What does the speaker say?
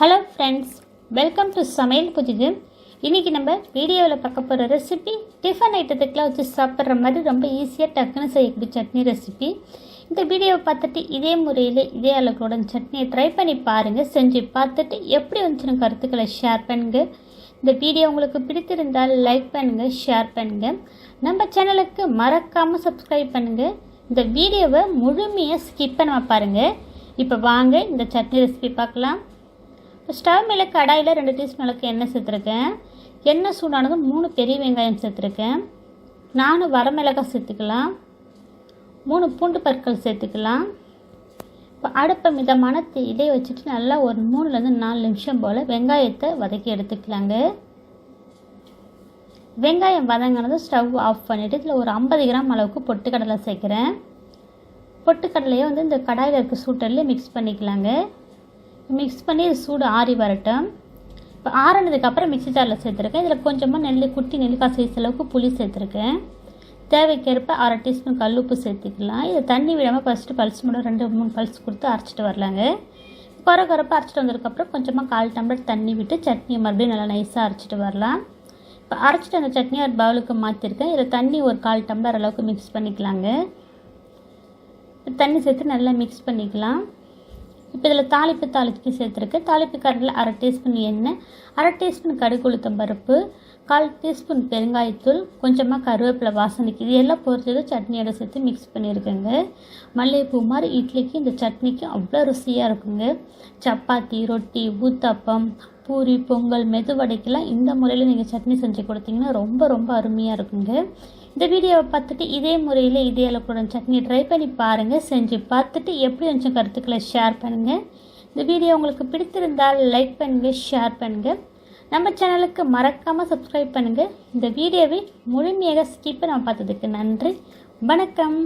Hello friends welcome to சமையல் புதிது இன்றைக்கி நம்ம வீடியோவில் பார்க்க போகிற ரெசிபி டிஃபன் ஐட்டத்துக்குலாம் வச்சு சாப்பிட்ற மாதிரி ரொம்ப ஈஸியாக டக்குன்னு செய்யக்கூடிய சட்னி ரெசிபி இந்த வீடியோவை பார்த்துட்டு இதே முறையில் இதே அளவுடன் சட்னியை ட்ரை பண்ணி பாருங்கள் செஞ்சு பார்த்துட்டு எப்படி வந்துச்சுன்னு கருத்துக்களை ஷேர் பண்ணுங்கள் இந்த வீடியோ உங்களுக்கு பிடித்திருந்தால் லைக் பண்ணுங்கள் ஷேர் பண்ணுங்கள் நம்ம சேனலுக்கு மறக்காமல் சப்ஸ்கிரைப் பண்ணுங்கள் இந்த வீடியோவை முழுமையாக ஸ்கிப் பண்ண பாருங்கள் இப்போ வாங்க இந்த சட்னி ரெசிபி பார்க்கலாம். ஸ்டவ் மேலே கடாயில் ரெண்டு டீஸ்பூன் அளவுக்கு எண்ணெய் சேர்த்துருக்கேன். எண்ணெய் சூடானதும் மூணு பெரிய வெங்காயம் சேர்த்துருக்கேன். நாலு வரமிளகாய் சேர்த்துக்கலாம். மூணு பூண்டு பற்கள் சேர்த்துக்கலாம். இப்போ அடுப்பை மிதமான இதை வச்சுட்டு நல்லா ஒரு மூணுலேருந்து நாலு நிமிஷம் போல் வெங்காயத்தை வதக்கி எடுத்துக்கலாங்க. வெங்காயம் வதங்கினதும் ஸ்டவ் ஆஃப் பண்ணிவிட்டு இதில் ஒரு ஐம்பது கிராம் அளவுக்கு பொட்டுக்கடலை சேர்க்குறேன். பொட்டுக்கடலையை வந்து இந்த கடாயில் இருக்க சூட்டரில் மிக்ஸ் பண்ணிக்கலாங்க. மிக்ஸ் பண்ணி இது சூடு ஆறி வரட்டும். இப்போ ஆறினதுக்கப்புறம் மிக்ஸி ஜாரில் சேர்த்துருக்கேன். இதில் கொஞ்சமாக நெல் குட்டி நெல்லிக்காய் சைஸ் அளவுக்கு புளி சேர்த்துருக்கேன். தேவைக்கேற்ப அரை டீஸ்பூன் கல்லுப்பு சேர்த்துக்கலாம். இதை தண்ணி விடாமல் ஃபஸ்ட்டு பல்ஸ் மட்டும் ரெண்டு மூணு பல்ஸ் கொடுத்து அரைச்சிட்டு வரலாங்க. குறை குறைப்பாக அரைச்சிட்டு வந்ததுக்கப்புறம் கொஞ்சமாக கால் டம்ளர் தண்ணி விட்டு சட்னியை மறுபடியும் நல்லா நைஸாக அரைச்சிட்டு வரலாம். இப்போ அரைச்சிட்டு அந்த சட்னியை ஒரு பவுலுக்கு மாற்றிருக்கேன் இதில் தண்ணி ஒரு கால் டம்ளர் அளவுக்கு மிக்ஸ் பண்ணிக்கலாங்க. தண்ணி சேர்த்து நல்லா மிக்ஸ் பண்ணிக்கலாம். இப்போ இதில் தாளிப்பு தாளிப்பு சேர்த்துருக்கு. தாளிப்பு கரண்டில் அரை டீஸ்பூன் எண்ணெய் அரை டீஸ்பூன் கடுகு உளுத்தம் பருப்பு கால் டீஸ்பூன் பெருங்காயத்தூள் கொஞ்சமாக கருவேப்பிலை வாசனைக்கு இது எல்லாம் பொறுத்தது சட்னியோட சேர்த்து மிக்ஸ் பண்ணியிருக்கேங்க மல்லிகைப்பூ மாதிரி இட்லிக்கு இந்த சட்னிக்கு அவ்வளோ ருசியாக இருக்குங்க. சப்பாத்தி ரொட்டி ஊத்தப்பம் பூரி பொங்கல் மெதுவடைக்கெல்லாம் இந்த முறையில் நீங்கள் சட்னி செஞ்சு கொடுத்தீங்கன்னா ரொம்ப ரொம்ப அருமையாக இருக்குங்க. இந்த வீடியோவை பார்த்துட்டு இதே முறையில் இதே அளவுடன் சட்னி ட்ரை பண்ணி பாருங்கள் செஞ்சு பார்த்துட்டு எப்படி கொஞ்சம் கருத்துக்களை ஷேர் பண்ணுங்கள் இந்த வீடியோ உங்களுக்கு பிடித்திருந்தால் லைக் பண்ணுங்கள் ஷேர் பண்ணுங்கள் நம்ம சேனலுக்கு மறக்காமல் சப்ஸ்கிரைப் பண்ணுங்கள் இந்த வீடியோவை முழுமையாக ஸ்கிப்பை நான் பார்த்ததுக்கு நன்றி. வணக்கம்.